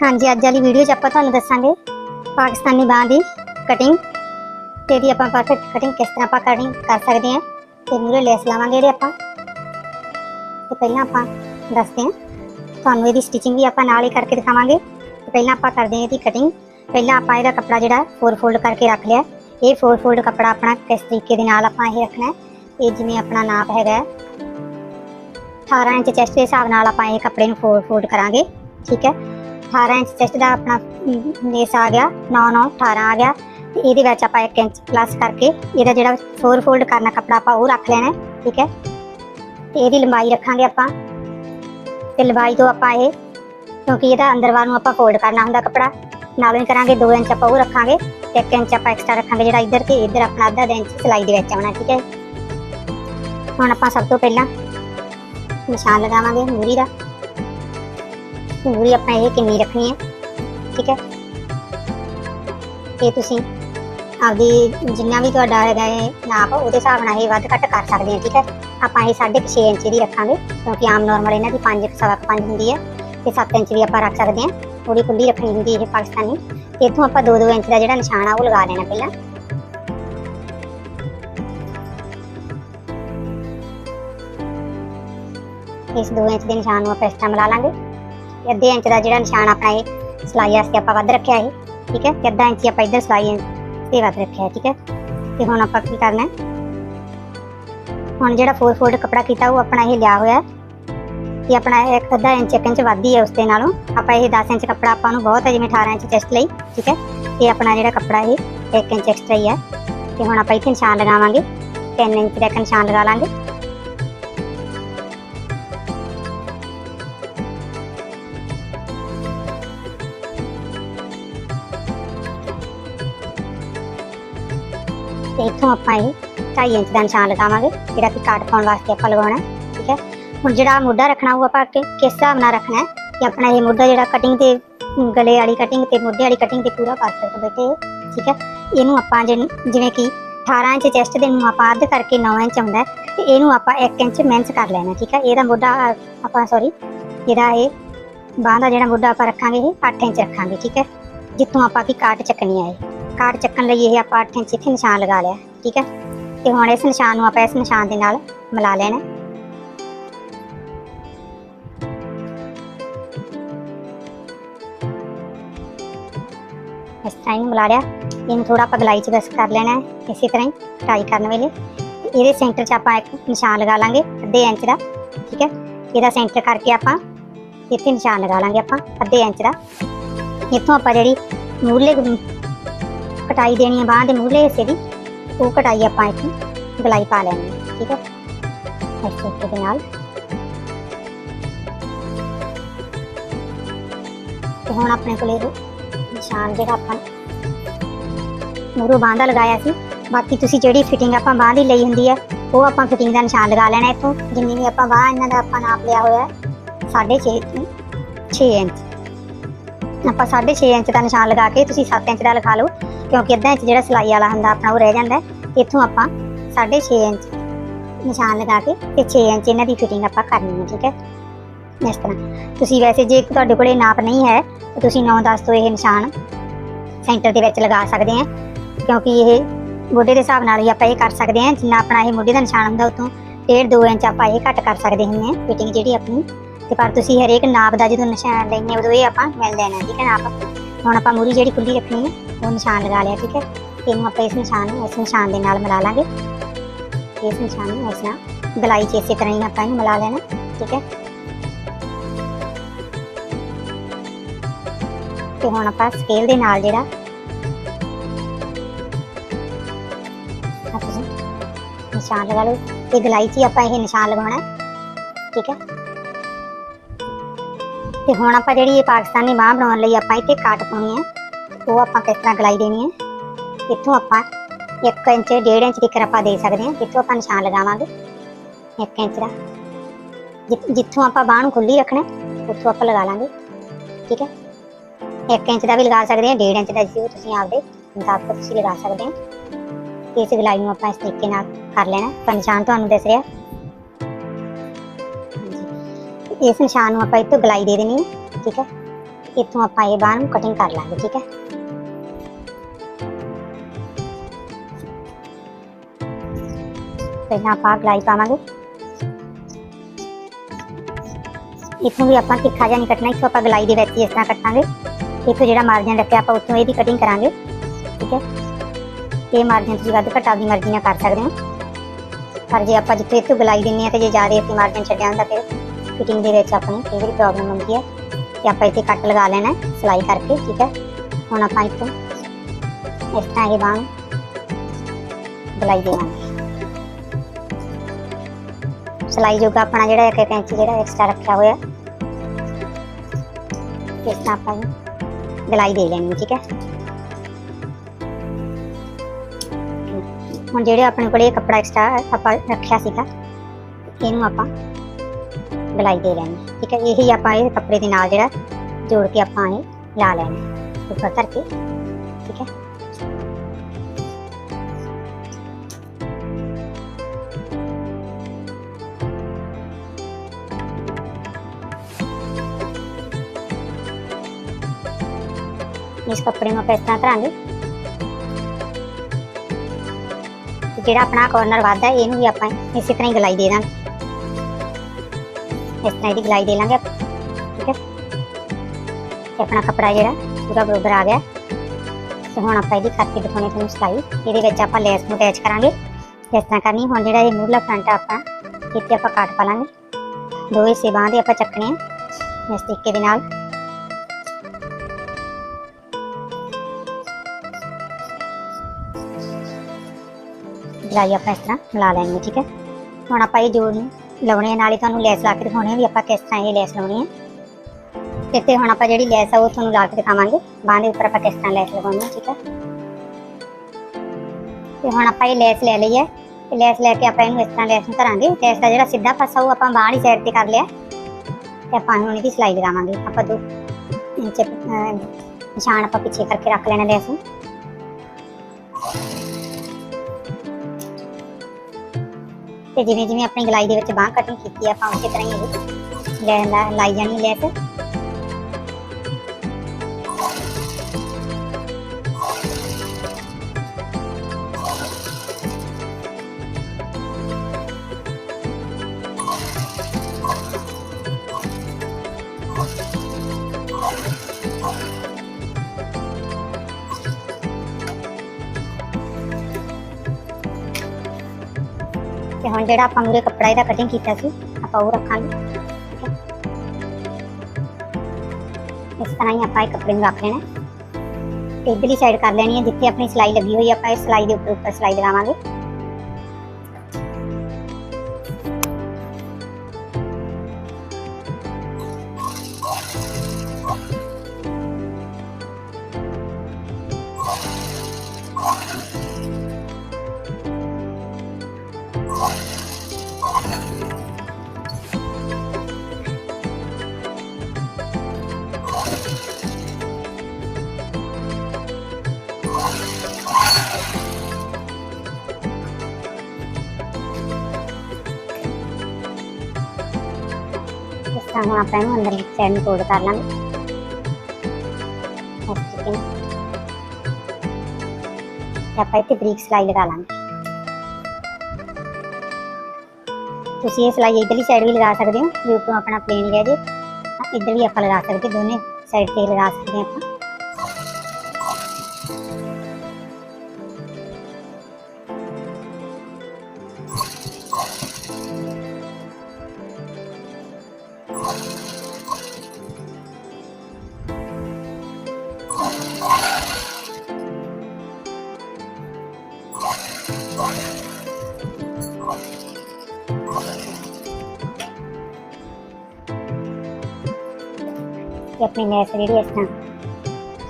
ਹਾਂਜੀ ਅੱਜ ਵਾਲੀ ਵੀਡੀਓ 'ਚ ਆਪਾਂ ਤੁਹਾਨੂੰ ਦੱਸਾਂਗੇ ਪਾਕਿਸਤਾਨੀ ਬਾਂਹ ਦੀ ਕਟਿੰਗ ਤੇ ਇਹਦੀ ਆਪਾਂ ਪਰਫੈਕਟ ਕਟਿੰਗ ਕਿਸ ਤਰ੍ਹਾਂ ਆਪਾਂ ਕਟਿੰਗ ਕਰ ਸਕਦੇ ਹਾਂ ਤੇ ਮੂਰੇ ਲੈਸ ਲਾਵਾਂਗੇ ਇਹਦੇ ਆਪਾਂ ਤੇ ਪਹਿਲਾਂ ਆਪਾਂ ਦੱਸਦੇ ਹਾਂ ਤੁਹਾਨੂੰ ਇਹਦੀ ਸਟਿਚਿੰਗ ਵੀ ਆਪਾਂ ਨਾਲ ਹੀ ਕਰਕੇ ਦਿਖਾਵਾਂਗੇ ਤੇ ਪਹਿਲਾਂ ਆਪਾਂ ਕਰਦੇ ਹਾਂ ਇਹਦੀ ਕਟਿੰਗ ਪਹਿਲਾਂ ਆਪਾਂ ਇਹਦਾ ਕੱਪੜਾ ਜਿਹੜਾ ਫੋਰ ਫੋਲਡ ਕਰਕੇ ਰੱਖ ਲਿਆ ਇਹ ਫੋਰ ਫੋਲਡ ਕੱਪੜਾ ਆਪਣਾ ਕਿਸ ਤਰੀਕੇ ਦੇ ਨਾਲ ਆਪਾਂ ਇਹ ਰੱਖਣਾ ਹੈ ਇਹ ਜਿਵੇਂ ਆਪਣਾ ਨਾਪ ਹੈਗਾ ਹੈ 18 ਇੰਚ ਚੈਸਟ ਦੇ ਹਿਸਾਬ ਨਾਲ ਆਪਾਂ ਇਹ ਕੱਪੜੇ ਨੂੰ ਫੋਰ ਫੋਲਡ ਕਰਾਂਗੇ ਠੀਕ ਹੈ 18 ਇੰਚ ਚੈਸਟ ਦਾ ਆਪਣਾ ਨੇਸ ਆ ਗਿਆ 9 9 18 ਆ ਗਿਆ ਤੇ ਇਹਦੇ ਵਿੱਚ ਆਪਾਂ 1 ਇੰਚ ਪਲੱਸ ਕਰਕੇ ਇਹਦਾ ਜਿਹੜਾ ਫੋਰ ਫੋਲਡ ਕਰਨਾ ਕੱਪੜਾ ਆਪਾਂ ਉਹ ਰੱਖ ਲੈਣਾ ਹੈ, ਠੀਕ ਹੈ ਤੇ ਇਹਦੀ ਲੰਬਾਈ ਰੱਖਾਂਗੇ ਆਪਾਂ ਤੇ ਲੰਬਾਈ ਤੋਂ ਆਪਾਂ ਇਹ ਕਿਉਂਕਿ ਇਹਦਾ ਅੰਦਰਵਾਰ ਨੂੰ ਆਪਾਂ ਫੋਲਡ ਕਰਨਾ ਹੁੰਦਾ ਕੱਪੜਾ ਨਾਲੋਂ ਹੀ ਕਰਾਂਗੇ 2 ਇੰਚ ਆਪਾਂ ਉਹ ਰੱਖਾਂਗੇ ਤੇ 1 ਇੰਚ ਆਪਾਂ ਐਕਸਟਰਾ ਰੱਖਾਂਗੇ ਜਿਹੜਾ ਇੱਧਰ ਤੇ ਇੱਧਰ ਆਪਣਾ ਅੱਧਾ ਅੱਧਾ ਇੰਚ ਸਿਲਾਈ ਦੇ ਵਿੱਚ ਆਉਣਾ ਠੀਕ ਹੈ ਹੁਣ ਆਪਾਂ ਸਭ ਤੋਂ ਪਹਿਲਾਂ ਨਿਸ਼ਾਨ ਲਗਾਵਾਂਗੇ ਮੂਰੀ ਦਾ ਮੂਰੀ ਆਪਾਂ ਇਹ ਕਿੰਨੀ ਰੱਖਣੀ ਹੈ? ਠੀਕ ਹੈ? ਇਹ ਤੁਸੀਂ ਆਪਦੀ ਜਿੰਨਾ ਵੀ ਤੁਹਾਡਾ ਹੈਗਾ ਹੈ ਨਾਪ, ਉਹਦੇ ਹਿਸਾਬ ਨਾਲ ਇਹ ਵੱਧ ਘੱਟ ਕਰ ਸਕਦੇ ਆ ਠੀਕ ਹੈ? ਆਪਾਂ ਇਹ 6.5 ਇੰਚ ਦੀ ਰੱਖਾਂਗੇ, ਕਿਉਂਕਿ ਆਮ ਨਾਰਮਲ ਇਹਨਾਂ ਦੀ 5 ਸਵਾ 5 ਹੁੰਦੀ ਹੈ, ਤੇ 7 ਇੰਚ ਦੀ ਆਪਾਂ ਰੱਖ ਸਕਦੇ ਹਾਂ ਥੋੜੀ ਖੁੱਲੀ ਰੱਖਣੀ ਹੁੰਦੀ ਇਹ ਪਾਕਿਸਤਾਨੀ। ਤੇ ਇੱਥੋਂ ਆਪਾਂ 2-2 ਇੰਚ ਦਾ ਜਿਹੜਾ ਨਿਸ਼ਾਨ ਆ, ਉਹ ਲਗਾ ਲੈਣਾ ਪਹਿਲਾਂ। ਇਸ 2 ਇੰਚ ਦੇ ਨਿਸ਼ਾਨ ਨੂੰ ਆਪਾਂ ਇਸ ਤਰ੍ਹਾਂ ਮਿਲਾ ਲਾਂਗੇ। ਤੇ ਅੱਧੇ ਇੰਚ ਦਾ ਜਿਹੜਾ ਨਿਸ਼ਾਨ ਆਪਣਾ ਇਹ ਸਲਾਈ ਵਾਸਤੇ ਆਪਾਂ ਵੱਧ ਰੱਖਿਆ ਹੈ ਠੀਕ ਹੈ ਤੇ ਅੱਧਾ ਇੰਚ ਹੀ ਆਪਾਂ ਇੱਧਰ ਸਲਾਈ ਤੇ ਵੱਧ ਰੱਖਿਆ ਹੈ ਠੀਕ ਹੈ ਤੇ ਹੁਣ ਆਪਾਂ ਕੀ ਕਰਨਾ ਹੈ ਹੁਣ ਜਿਹੜਾ 4 ਫੋਲਡ ਕੱਪੜਾ ਕੀਤਾ ਉਹ ਆਪਣਾ ਇਹ ਲਿਆ ਹੋਇਆ ਹੈ ਤੇ ਆਪਣਾ ਇੱਕ ਅੱਧਾ ਇੰਚ ਇੱਕ ਇੰਚ ਵੱਧ ਹੀ ਹੈ ਉਸ ਦੇ ਨਾਲੋਂ ਆਪਾਂ ਇਹ 10 ਇੰਚ ਕੱਪੜਾ ਆਪਾਂ ਨੂੰ ਬਹੁਤ ਹੈ ਜਿਵੇਂ 18 ਇੰਚ ਚੈਸਟ ਲਈ ਠੀਕ ਹੈ ਤੇ ਆਪਣਾ ਜਿਹੜਾ ਕੱਪੜਾ ਇਹ 1 ਇੰਚ ਐਕਸਟਰਾ ਹੀ ਹੈ ਤੇ ਹੁਣ ਆਪਾਂ ਇੱਥੇ ਨਿਸ਼ਾਨ ਲਗਾਵਾਂਗੇ 3 ਇੰਚ ਦਾ ਇੱਕ ਨਿਸ਼ਾਨ ਲਗਾ ਲਾਂਗੇ ਤੇ ਇੱਥੋਂ ਆਪਾਂ ਇਹ 2.5 ਇੰਚ ਦਾ ਨਿਸ਼ਾਨ ਲਗਾਵਾਂਗੇ ਜਿਹੜਾ ਕਿ ਕਾਟ ਪਾਉਣ ਵਾਸਤੇ ਆਪਾਂ ਲਗਾਉਣਾ ਠੀਕ ਹੈ? ਹੁਣ ਜਿਹੜਾ ਮੋਢਾ ਰੱਖਣਾ ਉਹ ਆਪਾਂ ਕਿ- ਕਿਸ ਹਿਸਾਬ ਨਾਲ ਰੱਖਣਾ ਹੈ? ਕਿ ਆਪਣਾ ਇਹ ਮੋਢਾ ਜਿਹੜਾ ਕਟਿੰਗ ਤੇ ਗਲੇ ਵਾਲੀ ਕਟਿੰਗ ਤੇ ਮੋਢੇ ਵਾਲੀ ਕਟਿੰਗ ਤੇ ਪੂਰਾ ਪਰਫੈਕਟ ਬੈਠੇ ਠੀਕ ਹੈ? ਇਹਨੂੰ ਆਪਾਂ ਜਿਨ- ਜਿਵੇਂ ਕਿ 18 ਇੰਚ ਚੈਸਟ ਦੇ ਨੂੰ ਆਪਾਂ ਅੱਧ ਕਰਕੇ 9 ਇੰਚ ਆਉਂਦਾ ਹੈ, ਤੇ ਇਹਨੂੰ ਆਪਾਂ 1 ਇੰਚ ਮੈਂਸ ਕਰ ਲੈਣਾ ਠੀਕ ਹੈ? ਇਹਦਾ ਮੋਢਾ ਆਪਾਂ ਸੌਰੀ ਇਹਦਾ ਇਹ ਬਾਂਹ ਦਾ ਜਿਹੜਾ ਮੋਢਾ ਆਪਾਂ ਰੱਖਾਂਗੇ ਇਹ 8 ਇੰਚ ਰੱਖਾਂਗੇ ਠੀਕ ਹੈ? ਜਿੱਥੋਂ ਆਪਾਂ ਕੀ ਕਾਟ ਚੱਕਣੀ ਹੈ ਇਹ ਚੱਕਣ ਲਈ ਇਹ ਆਪਾਂ 8 ਇੰਚ ਇੱਥੇ ਨਿਸ਼ਾਨ ਲਗਾ ਲਿਆ, ਠੀਕ ਹੈ? ਤੇ ਹੁਣ ਇਸ ਨਿਸ਼ਾਨ ਨੂੰ ਆਪਾਂ ਇਸ ਨਿਸ਼ਾਨ ਦੇ ਨਾਲ ਮਿਲਾ ਲੈਣਾ ਇਸ ਤਰ੍ਹਾਂ ਹੀ ਮਿਲਾ ਲਿਆ। ਇਹਨੂੰ ਥੋੜਾ ਆਪਾਂ ਗਲਾਈ ਚ ਬਸ ਕਰ ਲੈਣਾ ਹੈ, ਇਸੇ ਤਰ੍ਹਾਂ ਹੀ ਟਾਈ ਕਰਨ ਵੇਲੇ। ਇਹਦੇ ਸੈਂਟਰ 'ਚ ਆਪਾਂ ਇੱਕ ਨਿਸ਼ਾਨ ਲਗਾ ਲਾਂਗੇ, ਅੱਧੇ ਇੰਚ ਦਾ, ਠੀਕ ਹੈ? ਇਹਦਾ ਸੈਂਟਰ ਕਰਕੇ ਆਪਾਂ ਇੱਥੇ ਨਿਸ਼ਾਨ ਲਗਾ ਲਾਂਗੇ ਆਪਾਂ, ਅੱਧੇ ਇੰਚ ਦਾ। ਇੱਥੋਂ ਆਪਾਂ ਜਿਹੜੀ ਮੂਰਲੇ ਕਟਾਈ ਦੇਣੀ ਹੈ ਬਾਂਹ ਦੇ ਮੂਰਲੇ ਹਿੱਸੇ ਦੀ, ਉਹ ਕਟਾਈ ਆਪਾਂ ਇੱਥੇ ਗਲਾਈ ਪਾ ਲੈਣੀ ਹੈ ਠੀਕ ਹੈ ਇਸ ਤਰੀਕੇ ਦੇ ਨਾਲ। ਤੇ ਹੁਣ ਆਪਣੇ ਕੋਲ ਨਿਸ਼ਾਨ ਜਿਹੜਾ ਆਪਾਂ ਮੂਰੋਂ ਬਾਂਹ ਦਾ ਲਗਾਇਆ ਸੀ, ਬਾਕੀ ਤੁਸੀਂ ਜਿਹੜੀ ਫਿਟਿੰਗ ਆਪਾਂ ਬਾਂਹ ਦੀ ਲਈ ਹੁੰਦੀ ਹੈ ਉਹ ਆਪਾਂ ਫਿਟਿੰਗ ਦਾ ਨਿਸ਼ਾਨ ਲਗਾ ਲੈਣਾ ਇੱਥੋਂ। ਜਿੰਨੀ ਵੀ ਆਪਾਂ ਬਾਂਹ ਇਹਨਾਂ ਦਾ ਆਪਾਂ ਨਾਪ ਲਿਆ ਹੋਇਆ ਹੈ 6.5 6 ਇੰਚ। ਆਪਾਂ 6.5 ਇੰਚ ਦਾ ਨਿਸ਼ਾਨ ਲਗਾ ਕੇ ਤੁਸੀਂ 7 ਇੰਚ ਦਾ ਲਗਾ ਲਓ, ਕਿਉਂਕਿ ਅੱਧਾ ਇੰਚ ਜਿਹੜਾ ਸਿਲਾਈ ਵਾਲਾ ਹੁੰਦਾ, ਆਪਣਾ ਉਹ ਰਹਿ ਜਾਂਦਾ ਇੱਥੋਂ ਆਪਾਂ 6.5 ਇੰਚ ਨਿਸ਼ਾਨ ਲਗਾ ਕੇ ਤੇ 6 ਇੰਚ ਇਹਨਾਂ ਦੀ ਫਿਟਿੰਗ ਆਪਾਂ ਕਰਨੀ ਹੈ, ਠੀਕ ਹੈ? ਇਸ ਤਰ੍ਹਾਂ। ਤੁਸੀਂ ਵੈਸੇ ਜੇ ਤੁਹਾਡੇ ਕੋਲੇ ਨਾਪ ਨਹੀਂ ਹੈ, ਤਾਂ ਤੁਸੀਂ 9-10 ਤੋਂ ਇਹ ਨਿਸ਼ਾਨ ਸੈਂਟਰ ਦੇ ਵਿੱਚ ਲਗਾ ਸਕਦੇ ਆ ਕਿਉਂਕਿ ਇਹ ਮੋਢੇ ਦੇ ਹਿਸਾਬ ਨਾਲ ਹੀ ਆਪਾਂ ਇਹ ਕਰ ਸਕਦੇ ਹਾਂ। ਜਿੰਨਾ ਆਪਣਾ ਇਹ ਮੋਢੇ ਦਾ ਨਿਸ਼ਾਨ ਹੁੰਦਾ, ਉਤੋਂ 1.5 2 ਇੰਚ ਆਪਾਂ ਇਹ ਘੱਟ ਕਰ ਸਕਦੇ ਹੁੰਦੇ ਹਾਂ ਫਿਟਿੰਗ ਜਿਹੜੀ ਆਪਣੀ ਤੇ ਪਰ ਤੁਸੀਂ ਹਰੇਕ ਨਾਪ ਦਾ ਜਦੋਂ ਨਿਸ਼ਾਨ ਲੈਣੇ ਉਦੋਂ ਇਹ ਆਪਾਂ ਮਿਲ ਲੈਣਾ ਠੀਕ ਹੈ ਨਾਪ ਹੁਣ ਆਪਾਂ ਮੂਰੀ ਜਿਹੜੀ ਖੁੱਲੀ ਰੱਖਣੀ ਹੈ, ਉਹ ਨਿਸ਼ਾਨ ਲਗਾ ਲਿਆ, ਠੀਕ ਹੈ? ਇਹਨੂੰ ਆਪਾਂ ਇਸ ਨਿਸ਼ਾਨ ਨੂੰ ਇਸ ਨਿਸ਼ਾਨ ਦੇ ਨਾਲ ਮਿਲਾ ਲਾਂਗੇ। ਇਸ ਨਿਸ਼ਾਨ ਨੂੰ ਇਸ ਨਾਲ ਗਲਾਈ ਚ ਇਸੇ ਤਰ੍ਹਾਂ ਹੀ ਆਪਾਂ ਇਹਨੂੰ ਮਿਲਾ ਲੈਣਾ, ਠੀਕ ਹੈ? ਤੇ ਹੁਣ ਆਪਾਂ ਸਕੇਲ ਦੇ ਨਾਲ ਜਿਹੜਾ ਨਿਸ਼ਾਨ ਲਗਾ ਲਓ। ਇਹ ਗਲਾਈ 'ਚ ਹੀ ਆਪਾਂ ਇਹ ਨਿਸ਼ਾਨ ਲਗਾਉਣਾ ਠੀਕ ਹੈ? ਤੇ ਹੁਣ ਆਪਾਂ ਜਿਹੜੀ ਇਹ ਪਾਕਿਸਤਾਨੀ ਬਾਂਹ ਬਣਾਉਣ ਲਈ ਆਪਾਂ ਇੱਥੇ ਕਾਟ ਪਾਉਣੀ ਹੈ, ਉਹ ਆਪਾਂ ਕਿਸ ਤਰ੍ਹਾਂ ਗਲਾਈ ਦੇਣੀ ਹੈ, ਇੱਥੋਂ ਆਪਾਂ 1 ਇੰਚ 1.5 ਇੰਚ ਦੀ ਆਪਾਂ ਦੇ ਸਕਦੇ ਹਾਂ, ਜਿੱਥੋਂ ਆਪਾਂ ਨਿਸ਼ਾਨ ਲਗਾਵਾਂਗੇ 1 ਇੰਚ ਦਾ। ਜਿ- ਜਿੱਥੋਂ ਆਪਾਂ ਬਾਂਹ ਨੂੰ ਖੁੱਲੀ ਰੱਖਣਾ, ਉੱਥੋਂ ਆਪਾਂ ਲਗਾ ਲਾਂਗੇ, ਠੀਕ ਹੈ? 1 ਇੰਚ ਦਾ ਵੀ ਲਗਾ ਸਕਦੇ ਹਾਂ 1.5 ਇੰਚ ਦਾ ਜਿਵੇਂ ਤੁਸੀਂ ਆਪਦੇ ਮੁਤਾਬਕ ਤੁਸੀਂ ਲਗਾ ਸਕਦੇ ਹੋ। ਇਸ ਗਲਾਈ ਨੂੰ ਆਪਾਂ ਇਸ ਤਰੀਕੇ ਨਾਲ ਕਰ ਲੈਣਾ। ਤਾਂ ਨਿਸ਼ਾਨ ਤੁਹਾਨੂੰ ਦਿਸ ਰਿਹਾ ਇਸ ਨਿਸ਼ਾਨ ਨੂੰ ਆਪਾਂ ਇੱਥੋਂ ਗਲਾਈ ਦੇ ਦੇਣੀ ਹੈ ਠੀਕ ਹੈ ਇੱਥੋਂ ਆਪਾਂ ਇਹ ਬਾਹ ਨੂੰ ਕਟਿੰਗ ਕਰ ਲਾਂਗੇ ਠੀਕ ਹੈ ਪਹਿਲਾਂ ਆਪਾਂ ਗਲਾਈ ਪਾਵਾਂਗੇ ਇੱਥੋਂ ਵੀ ਆਪਾਂ ਤਿੱਖਾ ਜਿਹਾ ਨਹੀਂ ਕੱਟਣਾ ਇੱਥੋਂ ਆਪਾਂ ਗਲਾਈ ਦੇ ਵਿੱਚ ਹੀ ਇਸ ਤਰ੍ਹਾਂ ਕੱਟਾਂਗੇ ਇੱਥੋਂ ਜਿਹੜਾ ਮਾਰਜਨ ਰੱਖਿਆ ਆਪਾਂ ਉੱਥੋਂ ਇਹਦੀ ਕਟਿੰਗ ਕਰਾਂਗੇ ਠੀਕ ਹੈ ਇਹ ਮਾਰਜਨ ਤੁਸੀਂ ਵੱਧ ਘੱਟ ਆਪਦੀ ਮਰਜ਼ੀ ਨਾਲ ਕਰ ਸਕਦੇ ਹੋ ਪਰ ਜੇ ਆਪਾਂ ਜਿੱਥੇ ਇੱਥੋਂ ਗਲਾਈ ਦਿੰਨੇ ਆ ਤੇ ਜੇ ਜ਼ਿਆਦਾ ਇੱਥੇ ਮਾਰਜਨ ਛੱਡਿਆ ਹੁੰਦਾ ਫਿਰ ਫਿਟਿੰਗ ਦੇ ਵਿੱਚ ਆਪਣੀ ਕਈ ਵਾਰੀ ਪ੍ਰੋਬਲਮ ਹੁੰਦੀ ਹੈ ਤੇ ਆਪਾਂ ਇੱਥੇ ਕੱਟ ਲਗਾ ਲੈਣਾ ਹੈ, ਸਿਲਾਈ ਕਰਕੇ ਠੀਕ ਹੈ ਹੁਣ ਆਪਾਂ ਇੱਥੋਂ ਇਸ ਤਰ੍ਹਾਂ ਇਹ ਬਾਂਹ ਗਲਾਈ ਦੇਵਾਂਗੇ ਸਿਲਾਈ ਜੋਗਾ ਆਪਣਾ ਜਿਹੜਾ ਇੱਕ ਇੱਕ ਇੰਚ ਜਿਹੜਾ ਐਕਸਟਰਾ ਰੱਖਿਆ ਹੋਇਆ ਇਸ ਤਰ੍ਹਾਂ ਆਪਾਂ ਇਹਨੂੰ ਗਲਾਈ ਦੇ ਲੈਣੀ ਹੈ, ਠੀਕ ਹੈ ਹੁਣ ਜਿਹੜੇ ਆਪਣੇ ਕੋਲ ਇਹ ਕੱਪੜਾ ਐਕਸਟਰਾ ਆਪਾਂ ਰੱਖਿਆ ਸੀਗਾ ਇਹਨੂੰ ਆਪਾਂ ਗਲਾਈ ਦੇ ਲੈਣੀ ਹੈ, ਠੀਕ ਹੈ ਇਹੀ ਆਪਾਂ ਇਹ ਕੱਪੜੇ ਦੇ ਨਾਲ ਜਿਹੜਾ ਜੋੜ ਕੇ ਆਪਾਂ ਇਹ ਲਾ ਲੈਣਾ ਹੈ, ਉੱਪਰ ਧਰ ਕੇ ਠੀਕ ਹੈ ਇਸ ਕੱਪੜੇ ਨੂੰ ਆਪਾਂ ਇਸ ਤਰ੍ਹਾਂ ਧਰਾਂਗੇ ਤੇ ਜਿਹੜਾ ਆਪਣਾ ਕਾਰਨਰ ਵੱਧਦਾ ਹੈ, ਇਹਨੂੰ ਵੀ ਆਪਾਂ ਇਸੇ ਤਰ੍ਹਾਂ ਹੀ ਗਲਾਈ ਦੇ ਦਾਂਗੇ ਇਸ ਤਰ੍ਹਾਂ ਇਹਦੀ ਗਲਾਈ ਦੇ ਲਾਂਗੇ ਆਪਾਂ, ਠੀਕ ਹੈ ਤੇ ਆਪਣਾ ਕੱਪੜਾ ਜਿਹੜਾ ਪੂਰਾ ਬਰੋਬਰ ਆ ਗਿਆ ਤੇ ਹੁਣ ਆਪਾਂ ਇਹਦੀ ਕਰਕੇ ਦਿਖਾਉਣੀ ਤੁਹਾਨੂੰ ਸਿਲਾਈ ਇਹਦੇ ਵਿੱਚ ਆਪਾਂ ਲੈਸ ਨੂੰ ਅਟੈਚ ਕਰਾਂਗੇ ਇਸ ਤਰ੍ਹਾਂ ਕਰਨੀ ਹੁਣ ਜਿਹੜਾ ਇਹ ਮੂਰਲਾ ਫਰੰਟ ਆ ਆਪਾਂ ਇੱਥੇ ਆਪਾਂ ਕੱਟ ਪਾ ਲਾਂਗੇ ਦੋ ਹਿੱਸੇ ਬਾਂਹ ਦੇ ਆਪਾਂ ਚੱਕਣੇ ਆ ਇਸ ਤਰੀਕੇ ਦੇ ਨਾਲ ਗਲਾਈ ਆਪਾਂ ਇਸ ਤਰ੍ਹਾਂ ਲਾ ਲੈਣੀ ਹੈ ਠੀਕ ਹੈ ਹੁਣ ਆਪਾਂ ਇਹ ਜੋੜ ਨੂੰ ਲਾਉਣੇ ਆ, ਨਾਲੇ ਤੁਹਾਨੂੰ ਲੈਸ ਲਾ ਕੇ ਦਿਖਾਉਣੀ ਆ ਵੀ ਆਪਾਂ ਕਿਸ ਤਰ੍ਹਾਂ ਇਹ ਲੈਸ ਲਾਉਣੀ ਹੈ ਤੇ ਤੇ ਹੁਣ ਆਪਾਂ ਜਿਹੜੀ ਲੈਸ ਆ ਉਹ ਤੁਹਾਨੂੰ ਲਾ ਕੇ ਦਿਖਾਵਾਂਗੇ। ਬਾਂਹ ਦੇ ਉੱਪਰ ਆਪਾਂ ਕਿਸ ਤਰ੍ਹਾਂ ਲੈਸ ਲਗਾਉਣੀ ਹੈ ਠੀਕ ਹੈ ਤੇ ਹੁਣ ਆਪਾਂ ਇਹ ਲੈਸ ਲੈ ਲਈ ਹੈ ਤੇ ਲੈਸ ਲੈ ਕੇ ਆਪਾਂ ਇਹਨੂੰ ਇਸ ਤਰ੍ਹਾਂ ਲੈਸ ਨੂੰ ਧਰਾਂਗੇ। ਲੈਸ ਦਾ ਜਿਹੜਾ ਸਿੱਧਾ ਪਾਸਾ ਉਹ ਆਪਾਂ ਬਾਂਹ ਹੀ ਸਾਈਡ ਤੇ ਕਰ ਲਿਆ। ਤੇ ਆਪਾਂ ਹੁਣ ਇਹਦੀ ਸਿਲਾਈ ਲਗਾਵਾਂਗੇ। ਆਪਾਂ ਦੋ ਇੰਚ ਨਿਸ਼ਾਨ ਆਪਾਂ ਪਿੱਛੇ ਕਰਕੇ ਰੱਖ ਲੈਣਾ ਲੈਸ ਨੂੰ। ਤੇ ਜਿਵੇਂ ਜਿਵੇਂ ਆਪਣੀ ਗਲਾਈ ਦੇ ਵਿੱਚ ਬਾਂਹ ਕਟਿੰਗ ਕੀਤੀ ਆ ਆਪਾਂ ਉਸੇ ਤਰ੍ਹਾਂ ਹੀ ਇਹ ਲੈ ਲਾ- ਲਾਈ ਜਾਣੀ ਲੈਸ ਤੇ ਹੁਣ ਜਿਹੜਾ ਆਪਾਂ ਮੂਰੇ ਕੱਪੜਾ ਇਹਦਾ ਕਟਿੰਗ ਕੀਤਾ ਸੀ, ਆਪਾਂ ਉਹ ਰੱਖਾਂਗੇ ਇਸ ਤਰ੍ਹਾਂ ਹੀ ਆਪਾਂ ਇਹ ਕੱਪੜੇ ਨੂੰ ਰੱਖ ਲੈਣਾ ਹੈ। ਤੇ ਇਧਰਲੀ ਸਾਈਡ ਕਰ ਲੈਣੀ ਹੈ, ਜਿੱਥੇ ਆਪਣੀ ਸਿਲਾਈ ਲੱਗੀ ਹੋਈ ਹੈ, ਆਪਾਂ ਇਸ ਸਿਲਾਈ ਦੇ ਉੱਪਰ ਉੱਪਰ ਸਿਲਾਈ ਲਗਾਵਾਂਗੇ ਇਸ ਹੁਣ ਆਪਾਂ ਇਹਨੂੰ ਅੰਦਰ ਸਾਈਡ ਨੂੰ ਫੋਲਡ ਕਰ ਲਾਂਗੇ। ਆਪਾਂ ਇੱਥੇ ਬਰੀਕ ਸਿਲਾਈ ਲਗਾ ਲਾਂਗੇ। ਤੁਸੀਂ ਇਹ ਸਿਲਾਈ ਇਧਰਲੀ ਸਾਈਡ ਵੀ ਲਗਾ ਸਕਦੇ ਹੋ, ਜੇ ਉੱਪਰੋਂ ਆਪਣਾ ਪਲੇਨ ਰਹਿ ਜੇ। ਤਾਂ ਇੱਧਰ ਵੀ ਆਪਾਂ ਲਗਾ ਸਕਦੇ, ਦੋਨੇ ਸਾਈਡ ਤੇ ਲਗਾ ਸਕਦੇ ਹਾਂ ਆਪਾਂ। ਤੇ ਆਪਣੀ ਲੈਸ ਜਿਹੜੀ ਇਸ ਤਰ੍ਹਾਂ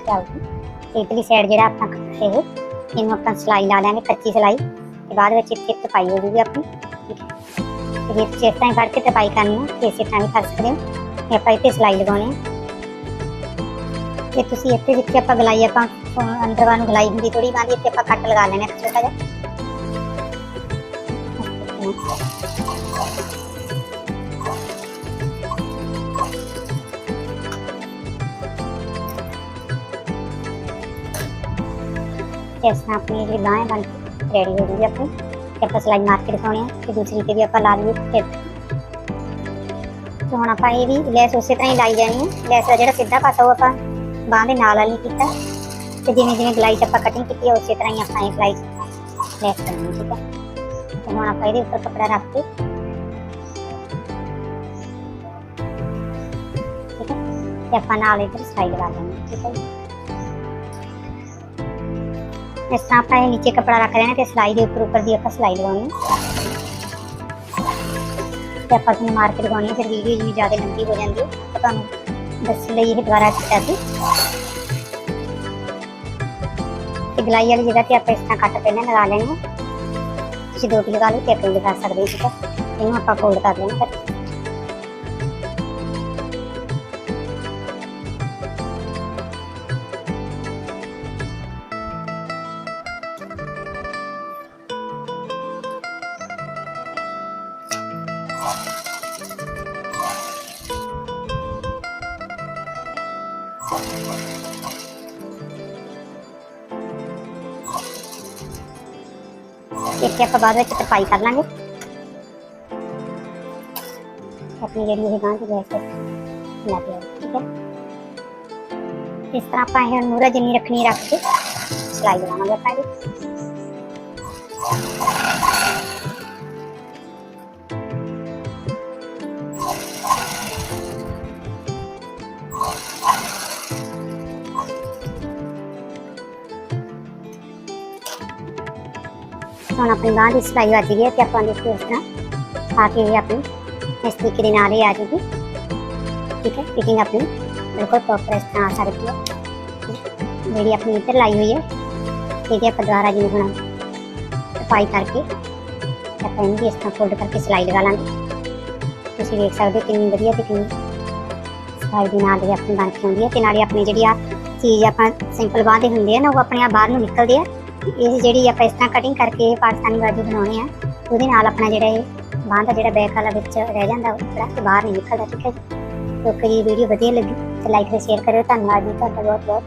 ਚੱਲਦੀ ਇਧਰਲੀ ਸਾਈਡ ਜਿਹੜਾ ਆਪਣਾ ਕੱਪੜਾ ਇਹ ਇਹਨੂੰ ਆਪਾਂ ਸਿਲਾਈ ਲਾ ਲਾਂਗੇ ਕੱਚੀ ਸਿਲਾਈ ਤੇ ਬਾਅਦ ਵਿੱਚ ਇੱਥੇ ਤਪਾਈ ਹੋ ਜੂਗੀ ਆਪਣੀ ਠੀਕ ਹੈ ਤੇ ਜੇ ਤੁਸੀਂ ਇਸ ਤਰ੍ਹਾਂ ਹੀ ਫੜ ਕੇ ਤਪਾਈ ਕਰਨੀ ਹੈ ਤੇ ਇਸੇ ਤਰ੍ਹਾਂ ਵੀ ਕਰ ਸਕਦੇ ਹੋ ਤੇ ਆਪਾਂ ਇੱਥੇ ਸਿਲਾਈ ਲਗਾਉਣੀ ਹੈ ਤੇ ਤੁਸੀਂ ਇੱਥੇ ਜਿੱਥੇ ਆਪਾਂ ਗਲਾਈ ਆਪਾਂ ਅਹ ਅੰਦਰ ਵਾਂ ਨੂੰ ਗਲਾਈ ਹੁੰਦੀ ਥੋੜੀ ਬਾਂਦੀ ਇੱਥੇ ਆਪਾਂ ਕੱਟ ਲਗਾ ਲੈਣਾ ਛੋਟਾ ਜਿਹਾ ਤੇ ਇਸ ਤਰ੍ਹਾਂ ਆਪਣੀ ਜਿਹੜੀ ਬਾਂਹ ਹੈ ਬਣ ਕੇ ਰੈਡੀ ਹੋ ਜੂਗੀ ਆਪਣੀ ਤੇ ਆਪਾਂ ਸਲਾਈ ਮਾਰ ਕੇ ਦਿਖਾਉਣੀ ਹੈ ਤੇ ਦੂਸਰੀ ਤੇ ਵੀ ਆਪਾਂ ਲਾ ਲਈਏ ਫਿਰ ਤੇ ਹੁਣ ਆਪਾਂ ਇਹ ਵੀ ਲੈਸ ਉਸੇ ਤਰ੍ਹਾਂ ਹੀ ਲਾਈ ਜਾਣੀ ਹੈ ਲੈਸ ਦਾ ਜਿਹੜਾ ਸਿੱਧਾ ਪਾਸਾ ਉਹ ਆਪਾਂ ਬਾਂਹ ਦੇ ਨਾਲ ਵਾਲੀ ਕੀਤਾ ਤੇ ਜਿਵੇਂ ਜਿਵੇਂ ਗਲਾਈ 'ਚ ਆਪਾਂ ਕਟਿੰਗ ਕੀਤੀ ਹੈ ਉਸੇ ਤਰ੍ਹਾਂ ਹੀ ਆਪਾਂ ਇਹ ਗਲਾਈ 'ਚ ਲੈਸ ਕਰਨੀ ਹੈ, ਠੀਕ ਹੈ ਤੇ ਹੁਣ ਆਪਾਂ ਇਹਦੇ ਉੱਪਰ ਕੱਪੜਾ ਰੱਖ ਕੇ ਠੀਕ ਹੈ ਤੇ ਆਪਾਂ ਨਾਲ ਇਧਰ ਸਲਾਈ ਲਗਾ ਲੈਣੀ ਹੈ, ਠੀਕ ਹੈ इस तरह अपना नीचे कपड़ा रख लेना सिलाई के उपर उपर की सिलाई तो आप फिर वीडियो जिम्मी ज़्यादा लंबी हो जाती तो दस लिए दोबारा किया गलाई वाली जगह पर आप इस तरह कट पहले लगा लेने। दो लगा लो तो एक लगा सकते तो। आप फोल्ड कर लेना ਲਗਾ ਸਕਦੇ ਹੋ ਠੀਕ ਹੈ ਇਹਨੂੰ ਆਪਾਂ ਫੋਲਡ ਕਰ ਲੈਣਾ ਫਿਰ ਇੱਥੇ ਆਪਾਂ ਬਾਅਦ ਵਿੱਚ ਤਰਪਾਈ ਕਰ ਲਾਂਗੇ ਆਪਣੀ ਜਿਹੜੀ ਇਹ ਬਾਂਹ ਦੀ ਗੈਸ ਲੱਗ ਗਿਆ ਠੀਕ ਹੈ ਇਸ ਤਰ੍ਹਾਂ ਆਪਾਂ ਇਹ ਮੂਰਾ ਜਿੰਨੀ ਰੱਖਣੀ ਰੱਖ ਕੇ ਸਲਾਈ ਲਗਾਵਾਂਗੇ ਆਪਾਂ ਇਹਦੀ ਹੁਣ ਆਪਣੀ ਬਾਂਹ ਦੀ ਸਿਲਾਈ ਵੱਜ ਗਈ ਹੈ ਤੇ ਆਪਾਂ ਦੇਖੋ ਇਸ ਤਰ੍ਹਾਂ ਆ ਕੇ ਇਹ ਆਪਣੀ ਇਸ ਤਰੀਕੇ ਦੇ ਨਾਲ ਹੀ ਆ ਜੂਗੀ ਠੀਕ ਹੈ ਫਿਟਿੰਗ ਆਪਣੀ ਬਿਲਕੁਲ ਪ੍ਰੋਪਰ ਇਸ ਤਰ੍ਹਾਂ ਆ ਸਕਦੀ ਹੈ। ਜਿਹੜੀ ਆਪਣੀ ਇੱਧਰ ਲਾਈ ਹੋਈ ਹੈ ਠੀਕ ਹੈ ਆਪਾਂ ਦੁਬਾਰਾ ਜਿਵੇਂ ਹੁਣ ਸਫ਼ਾਈ ਕਰਕੇ ਤੇ ਆਪਾਂ ਇਹਨੂੰ ਵੀ ਇਸ ਤਰ੍ਹਾਂ ਫੋਲਡ ਕਰਕੇ ਸਿਲਾਈ ਲਗਾ ਲਾਂਗੇ। ਤੁਸੀਂ ਦੇਖ ਸਕਦੇ ਹੋ ਕਿੰਨੀ ਵਧੀਆ ਤੇ ਕਿੰਨੀ ਸਫ਼ਾਈ ਦੇ ਨਾਲ ਹੀ ਆਪਣੀ ਬਣ ਕੇ ਆਉਂਦੀ ਹੈ ਤੇ ਨਾਲੇ ਆਪਣੀ ਜਿਹੜੀ ਆ ਚੀਜ਼ ਆਪਾਂ ਸਿੰਪਲ ਬਾਂਹ ਦੇ ਹੁੰਦੇ ਆ ਨਾ, ਉਹ ਆਪਣੇ ਆਪ ਬਾਹਰ ਨੂੰ ਨਿਕਲਦੇ ਆ। ਇਹ ਜਿਹੜੀ ਆਪਾਂ ਇਸ ਤਰ੍ਹਾਂ ਕਟਿੰਗ ਕਰਕੇ ਪਾਕਿਸਤਾਨੀ ਬਾਜੂ ਬਣਾਉਣੇ ਆ, ਉਹਦੇ ਨਾਲ ਆਪਣਾ ਜਿਹੜਾ ਇਹ ਬਾਂਹ ਦਾ ਜਿਹੜਾ ਬੈਕ ਵਾਲਾ ਵਿੱਚ ਰਹਿ ਜਾਂਦਾ, ਉਹ ਥੋੜਾ ਤੇ ਬਾਹਰ ਨਹੀਂ ਨਿਕਲਦਾ, ਠੀਕ ਹੈ ਜੀ? ਕਿਉਂਕਿ ਇਹ ਵੀਡੀਓ ਵਧੀਆ ਲੱਗੀ, ਤੇ ਲਾਈਕ ਤੇ ਸ਼ੇਅਰ ਕਰਿਓ, ਧੰਨਵਾਦ ਜੀ, ਤੁਹਾਡਾ ਬਹੁਤ ਬਹੁਤ